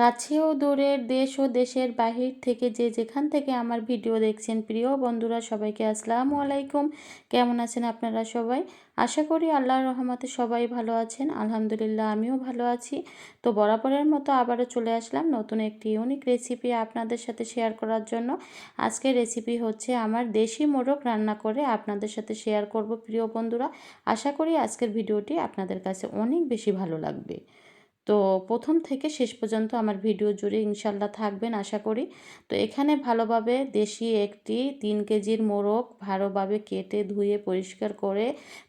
কাছে ও দূরের দেশ ও দেশের বাহির থেকে যে যেখান থেকে আমার ভিডিও দেখছেন, প্রিয় বন্ধুরা, সবাইকে আসসালামু আলাইকুম। কেমন আছেন আপনারা সবাই? আশা করি আল্লাহর রহমতে সবাই ভালো আছেন। আলহামদুলিল্লাহ, আমিও ভালো আছি। তো বরাবরের মতো আবারও চলে আসলাম নতুন একটি ইউনিক রেসিপি আপনাদের সাথে শেয়ার করার জন্য। আজকের রেসিপি হচ্ছে আমার দেশি মোরগ রান্না করে আপনাদের সাথে শেয়ার করব, প্রিয় বন্ধুরা। আশা করি আজকের ভিডিওটি আপনাদের কাছে অনেক বেশি ভালো লাগবে। তো প্রথম থেকে শেষ পর্যন্ত আমার ভিডিও জুড়ে ইনশাল্লাহ থাকবেন, আশা করি। তো এখানে ভালোভাবে দেশি একটি তিন কেজির মোরগ ভালোভাবে কেটে ধুয়ে পরিষ্কার করে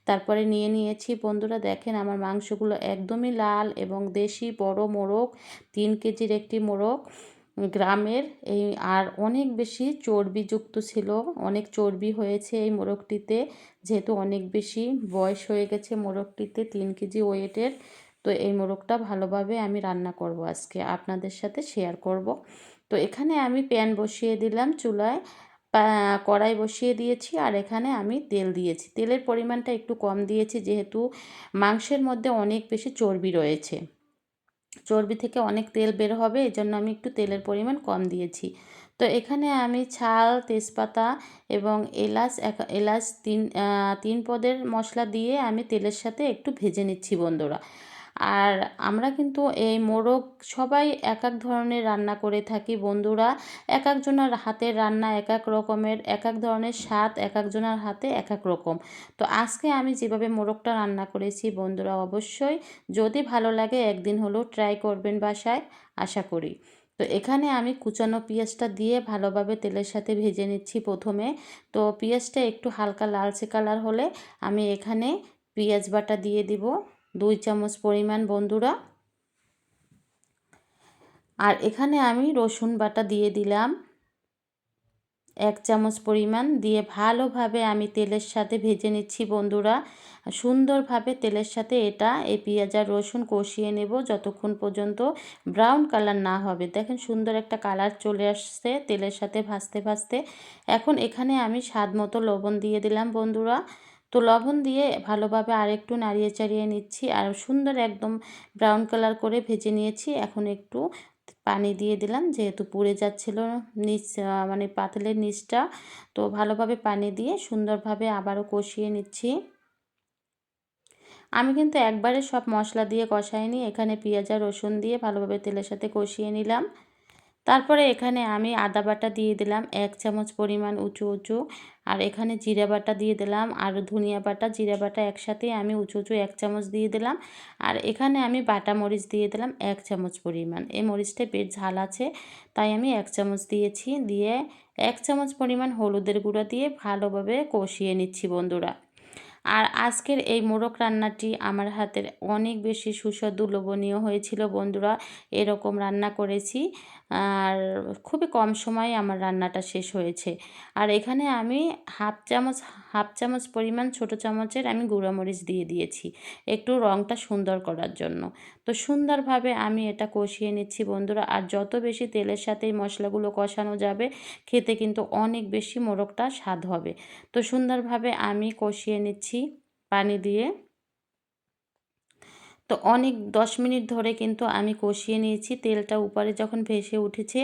তারপরে নিয়ে নিয়েছি। বন্ধুরা দেখেন আমার মাংসগুলো একদমই লাল এবং দেশি বড় মোরগ, তিন কেজির একটি মোরগ। গ্রামের এই আর অনেক বেশি চর্বিযুক্ত ছিল, অনেক চর্বি হয়েছে এই মোরগটিতে, যেহেতু অনেক বেশি বয়স হয়ে গেছে মোরগটিতে, তিন কেজি ওয়েটের। তো এই মোরগটা ভালোভাবে আমি রান্না করব আজকে, আপনাদের সাথে শেয়ার করব। তো এখানে আমি প্যান বসিয়ে দিলাম চুলায় কড়াই বসিয়ে দিয়েছি আর এখানে আমি তেল দিয়েছি। তেলের পরিমাণটা একটু কম দিয়েছি যেহেতু মাংসের মধ্যে অনেক বেশি চর্বি রয়েছে। চর্বি থেকে অনেক তেল বের হবে এই জন্য আমি একটু তেলের পরিমাণ কম দিয়েছি। তো এখানে আমি ছাল, তেজপাতা এবং এলাচ এলাচ তিন তিন পদের মশলা দিয়ে আমি তেলের সাথে একটু ভেজে নিচ্ছি বন্ধুরা। আর আমরা কিন্তু এই মোরগ সবাই এক এক ধরনের রান্না করে থাকি। বন্ধুরা এক একজনের হাতের রান্না এক এক রকমের এক এক ধরনের স্বাদ এক একজনের হাতে এক এক রকম। তো আজকে আমি যেভাবে মোরগটা রান্না করেছি বন্ধুরা অবশ্যই যদি ভালো লাগে একদিন হলেও ট্রাই করবেন বাসায়, আশা করি। তো এখানে আমি কুচানো পেঁয়াজটা দিয়ে ভালোভাবে তেলের সাথে ভেজে নিচ্ছি প্রথমে। তো পেঁয়াজটা একটু হালকা লালচে কালার হলে আমি এখানে পেঁয়াজ বাটা দিয়ে দিব। দুই চামচ পরিমাণ বন্ধুরা। আর এখানে আমি রসুন বাটা দিয়ে দিলাম। এক চামচ পরিমাণ দিয়ে ভালোভাবে আমি তেলের সাথে ভেজে নিচ্ছি বন্ধুরা। সুন্দরভাবে তেলের সাথে এটা, এই পেঁয়াজ আর রসুন কষিয়ে নেব যতক্ষণ পর্যন্ত ব্রাউন কালার না হবে। দেখেন সুন্দর একটা কালার চলে আসছে তেলের সাথে ভাজতে ভাজতে। এখন এখানে আমি স্বাদ মতো লবণ দিয়ে দিলাম বন্ধুরা। তো লবণ দিয়ে ভালোভাবে আর একটু নাড়িয়ে চাড়িয়ে নিচ্ছি। আর সুন্দর একদম ব্রাউন কালার করে ভেজে নিয়েছি। এখন একটু পানি দিয়ে দিলাম, যেহেতু পুড়ে যাচ্ছিল নিচ মানে পাতলের নিচটা। তো ভালোভাবে পানি দিয়ে সুন্দরভাবে আবারও কষিয়ে নিচ্ছি। আমি কিন্তু একবারে সব মশলা দিয়ে কষাইনি। এখানে পেঁয়াজ আর রসুন দিয়ে ভালোভাবে তেলের সাথে কষিয়ে নিলাম। তারপরে এখানে আমি আদা বাটা দিয়ে দিলাম এক চামচ পরিমাণ উঁচু উঁচু। আর এখানে জিরা বাটা দিয়ে দিলাম আর ধনিয়া বাটা, জিরা বাটা একসাথে আমি উঁচু উঁচু এক চামচ দিয়ে দিলাম। আর এখানে আমি বাটা মরিচ দিয়ে দিলাম এক চামচ পরিমাণ। এই মরিচটা বেশ ঝাল আছে, তাই আমি এক চামচ দিয়েছি। দিয়ে এক চামচ পরিমাণ হলুদের গুঁড়া দিয়ে ভালোভাবে কষিয়ে নিচ্ছি বন্ধুরা। আর আজকের এই মোরগ রান্নাটি আমার হাতের অনেক বেশি সুস্বাদু, লোভনীয় হয়েছিল বন্ধুরা। এরকম রান্না করেছি, আর খুবই কম সময়ে আমার রান্নাটা শেষ হয়েছে। আর এখানে আমি হাফ চামচ হাফ চামচ পরিমাণ ছোট চামচের আমি গুঁড়োমরিচ দিয়ে দিয়েছি একটু রঙটা সুন্দর করার জন্য। তো সুন্দরভাবে আমি এটা কষিয়ে নিচ্ছি বন্ধুরা, আর যত বেশি তেলের সাথে এই মশলাগুলো কষানো যাবে, খেতে কিন্তু অনেক বেশি মোরগটা স্বাদ হবে। তো সুন্দরভাবে আমি কষিয়ে নিচ্ছি পানি দিয়ে। তো অনেক দশ মিনিট ধরে কিন্তু আমি কষিয়ে নিয়েছি। তেলটা উপরে যখন ভেসে উঠেছে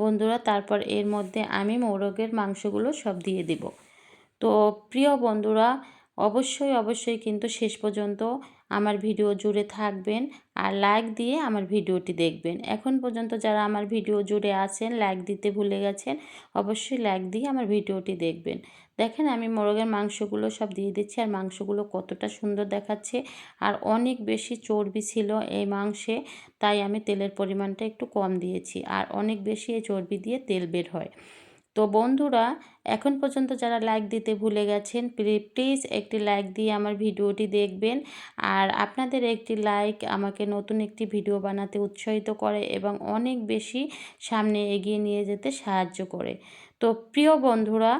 বন্ধুরা, তারপর এর মধ্যে আমি মোরগের মাংসগুলো সব দিয়ে দিব। তো প্রিয় বন্ধুরা, অবশ্যই অবশ্যই কিন্তু শেষ পর্যন্ত আমার ভিডিও জুড়ে থাকবেন আর লাইক দিয়ে আমার ভিডিওটি দেখবেন। এখন পর্যন্ত যারা আমার ভিডিও জুড়ে আছেন লাইক দিতে ভুলে গেছেন, অবশ্যই লাইক দিয়ে আমার ভিডিওটি দেখবেন। দেখেন আমি মোরগের মাংসগুলো সব দিয়ে দিচ্ছি আর মাংসগুলো কতটা সুন্দর দেখাচ্ছে। আর অনেক বেশি চর্বি ছিল এই মাংসে, তাই আমি তেলের পরিমাণটা একটু কম দিয়েছি আর অনেক বেশি এই চর্বি দিয়ে তেল বের হয়। তো বন্ধুরা, এখন পর্যন্ত যারা লাইক দিতে ভুলে গেছেন প্লিজ একটি লাইক দিয়ে আমার ভিডিওটি দেখবেন। আর আপনাদের একটি লাইক আমাকে নতুন একটি ভিডিও বানাতে উৎসাহিত করে এবং অনেক বেশি সামনে এগিয়ে নিয়ে যেতে সাহায্য করে। তো প্রিয় বন্ধুরা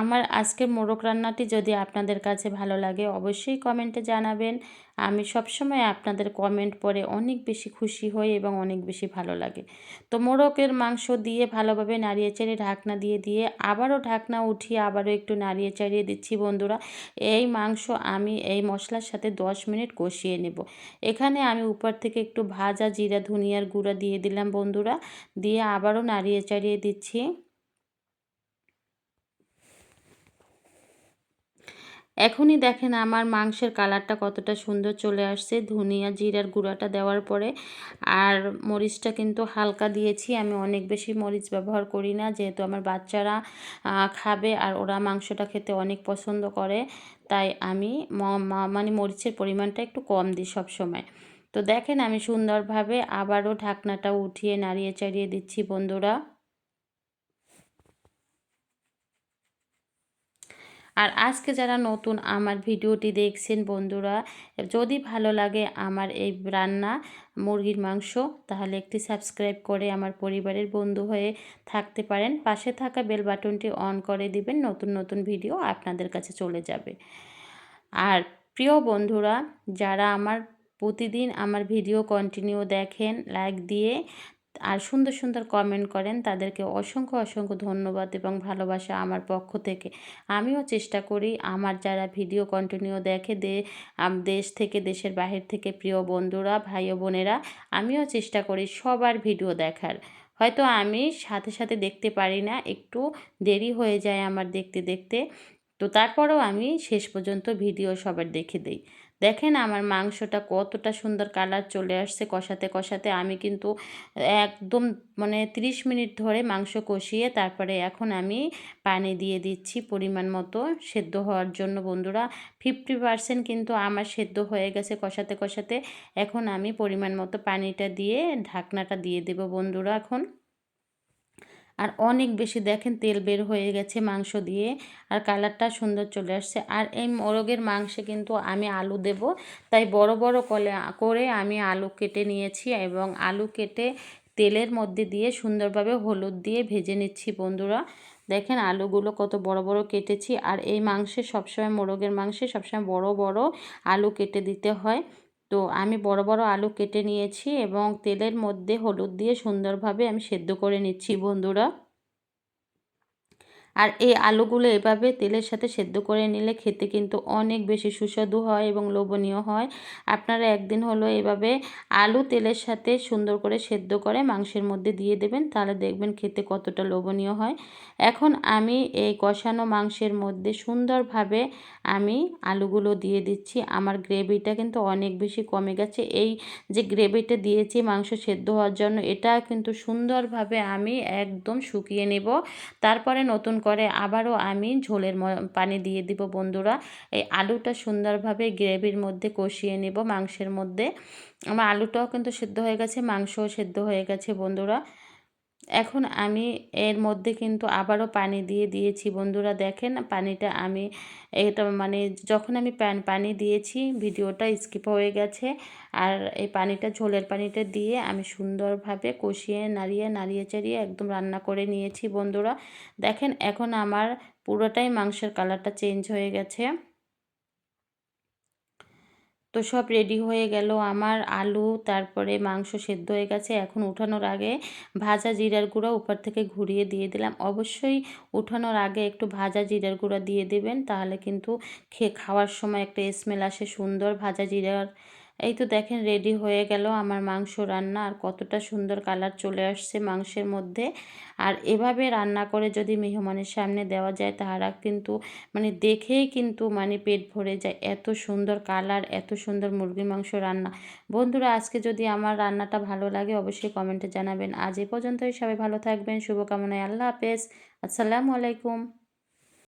আমার আজকের মোরগ রান্নাটি যদি আপনাদের কাছে ভালো লাগে, অবশ্যই কমেন্টে জানাবেন। আমি সবসময় আপনাদের কমেন্ট পড়ে অনেক বেশি খুশি হই এবং অনেক বেশি ভালো লাগে। তো মোরগের মাংস দিয়ে ভালোভাবে নাড়িয়ে চাড়িয়ে ঢাকনা দিয়ে দিয়ে আবারও ঢাকনা উঠিয়ে আবারও একটু নাড়িয়ে চাড়িয়ে দিচ্ছি বন্ধুরা। এই মাংস আমি এই মশলার সাথে 10 মিনিট কষিয়ে নেব। এখানে আমি উপর থেকে একটু ভাজা জিরা, ধনিয়ার গুঁড়া দিয়ে দিলাম বন্ধুরা। দিয়ে আবারও নাড়িয়ে চাড়িয়ে দিচ্ছি। এখনই দেখেন আমার মাংসের কালারটা কতটা সুন্দর চলে আসছে। ধনিয়া জিরার গুঁড়াটা দেওয়ার পরে আর মরিচটা কিন্তু হালকা দিয়েছি। আমি অনেক বেশি মরিচ ব্যবহার করি না, যেহেতু আমার বাচ্চারা খাবে আর ওরা মাংসটা খেতে অনেক পছন্দ করে, তাই আমি মানে মরিচের পরিমাণটা একটু কম দিই সবসময়। তো দেখেন আমি সুন্দরভাবে আবারও ঢাকনাটা উঠিয়ে নাড়িয়ে চাড়িয়ে দিচ্ছি বন্ধুরা। আর আজকে যারা নতুন আমার ভিডিওটি দেখছেন বন্ধুরা, যদি ভালো লাগে আমার এই রান্না মুরগির মাংস, তাহলে একটি সাবস্ক্রাইব করে আমার পরিবারের বন্ধু হয়ে থাকতে পারেন। পাশে থাকা বেল বাটনটি অন করে দিবেন, নতুন নতুন ভিডিও আপনাদের কাছে চলে যাবে। আর প্রিয় বন্ধুরা, যারা আমার প্রতিদিন আমার ভিডিও কন্টিনিউ দেখেন লাইক দিয়ে আর সুন্দর সুন্দর কমেন্ট করেন। তাদেরকে অসংখ্য অসংখ্য ধন্যবাদ এবং ভালোবাসা আমার পক্ষ থেকে। আমিও চেষ্টা করি আমার যারা ভিডিও কন্টিনিউ দেখে দে দেশ থেকে, দেশের বাহির থেকে প্রিয় বন্ধুরা, ভাই বোনেরা, আমিও চেষ্টা করি সবার ভিডিও দেখার। হয়তো আমি সাথে সাথে দেখতে পারি না, একটু দেরি হয়ে যায় আমার দেখতে দেখতে। তো তারপরেও আমি শেষ পর্যন্ত ভিডিও সবার দেখে দিই। দেখেন আমার মাংসটা কতটা সুন্দর কালার চলে আসছে কষাতে কষাতে। আমি কিন্তু একদম মানে 30 মিনিট ধরে মাংস কষিয়ে তারপরে এখন আমি পানি দিয়ে দিচ্ছি পরিমাণ মতো সেদ্ধ হওয়ার জন্য। বন্ধুরা ফিফটি পারসেন্ট কিন্তু আমার সেদ্ধ হয়ে গেছে কষাতে কষাতে। এখন আমি পরিমাণ মতো পানিটা দিয়ে ঢাকনাটা দিয়ে দেব বন্ধুরা এখন। আর অনেক বেশি দেখেন তেল বের হয়ে গেছে মাংস দিয়ে আর কালারটা সুন্দর চলে আসছে। আর এই মোরগের মাংসে কিন্তু আমি আলু দেব। তাই বড় বড় কলে, করে আমি আলু কেটে নিয়েছি এবং আলু কেটে তেলের মধ্যে দিয়ে সুন্দরভাবে হলুদ দিয়ে ভেজে নিচ্ছি বন্ধুরা। দেখেন আলুগুলো কত বড় বড় কেটেছি। আর এই মাংসে সবসময়, মোরগের মাংসে সবসময় বড় বড় আলু কেটে দিতে হয়। তো আমি বড় বড় আলু কেটে নিয়েছি এবং তেলের মধ্যে হলুদ দিয়ে সুন্দরভাবে আমি সেদ্ধ করে নিচ্ছি, বন্ধুরা। আর এই আলুগুলো এভাবে তেলের সাথে সেদ্ধ করে নিলে খেতে কিন্তু অনেক বেশি সুস্বাদু হয় এবং লোভনীয় হয়। আপনারা একদিন হলো এভাবে আলু তেলের সাথে সুন্দর করে সেদ্ধ করে মাংসের মধ্যে দিয়ে দেবেন, তাহলে দেখবেন খেতে কতটা লোভনীয় হয়। এখন আমি এই কষানো মাংসের মধ্যে সুন্দরভাবে আমি আলুগুলো দিয়ে দিচ্ছি। আমার গ্রেভিটা কিন্তু অনেক বেশি কমে গেছে। এই যে গ্রেভিটা দিয়েছি মাংস সেদ্ধ হওয়ার জন্য, এটা কিন্তু সুন্দরভাবে আমি একদম শুকিয়ে নেব। তারপরে নতুন করে আবারও আমি ঝোলের পানি দিয়ে দিব বন্ধুরা। এই আলুটা সুন্দরভাবে গ্রেভির মধ্যে কষিয়ে নেব মাংসের মধ্যে। আমার আলুটাও কিন্তু সেদ্ধ হয়ে গেছে, মাংসও সেদ্ধ হয়ে গেছে বন্ধুরা। এখন আমি এর মধ্যে কিন্তু আবারও পানি দিয়ে দিয়েছি। বন্ধুরা দেখেন পানিটা আমি এটা মানে যখন আমি প্যান পানি দিয়েছি, ভিডিওটা স্কিপ হয়ে গেছে আর এই পানিটা ঝোলের পানিটা দিয়ে আমি সুন্দরভাবে কষিয়ে নাড়িয়ে নাড়িয়ে চাড়িয়ে একদম রান্না করে নিয়েছি বন্ধুরা। দেখেন এখন আমার পুরোটাই মাংসের কালারটা চেঞ্জ হয়ে গেছে। তো সব রেডি হয়ে গেল। আমার আলু, তারপরে মাংস সেদ্ধ হয়ে গেছে। এখন উঠানোর আগে ভাজা জিরার গুঁড়ো উপর থেকে ঘুরিয়ে দিয়ে দিলাম। অবশ্যই উঠানোর আগে একটু ভাজা জিরার গুঁড়া দিয়ে দেবেন, তাহলে কিন্তু খেয়ে খাওয়ার সময় একটা স্মেল আসে সুন্দর। ভাজা জিরার এই তো দেখেন রেডি হয়ে গেল আমার মাংস রান্না, আর কতটা সুন্দর কালার চলে আসছে মাংসের মধ্যে। আর এভাবে রান্না করে যদি মেহমানের সামনে দেওয়া যায়, তাহারা কিন্তু মানে দেখেই কিন্তু মানে পেট ভরে যায়। এত সুন্দর কালার এত সুন্দর মুরগির মাংস রান্না। বন্ধুরা, আজকে যদি আমার রান্নাটা ভালো লাগে, অবশ্যই কমেন্টে জানাবেন। আজ এ পর্যন্তই, সবাই ভালো থাকবেন, শুভকামনায় আল্লাহ হাফেজ। আসসালামু আলাইকুম।